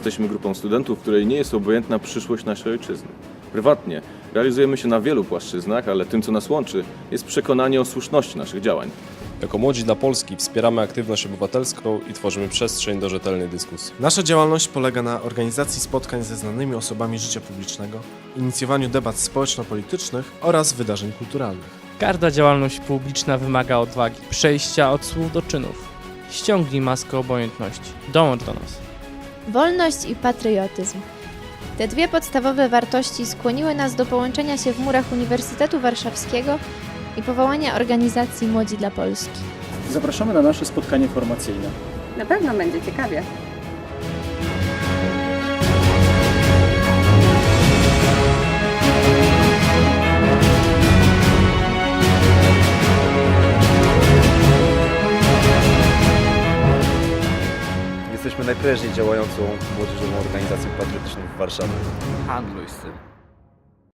Jesteśmy grupą studentów, której nie jest obojętna przyszłość naszej ojczyzny. Prywatnie realizujemy się na wielu płaszczyznach, ale tym, co nas łączy, jest przekonanie o słuszności naszych działań. Jako Młodzi dla Polski wspieramy aktywność obywatelską i tworzymy przestrzeń do rzetelnej dyskusji. Nasza działalność polega na organizacji spotkań ze znanymi osobami życia publicznego, inicjowaniu debat społeczno-politycznych oraz wydarzeń kulturalnych. Każda działalność publiczna wymaga odwagi, przejścia od słów do czynów. Ściągnij maskę obojętności. Dołącz do nas. Wolność i patriotyzm. Te dwie podstawowe wartości skłoniły nas do połączenia się w murach Uniwersytetu Warszawskiego i powołania organizacji Młodzi dla Polski. Zapraszamy na nasze spotkanie formacyjne. Na pewno będzie ciekawie. Jesteśmy najprężniej działającą młodzieżową organizacją patriotyczną w Warszawie. Handluj z tym.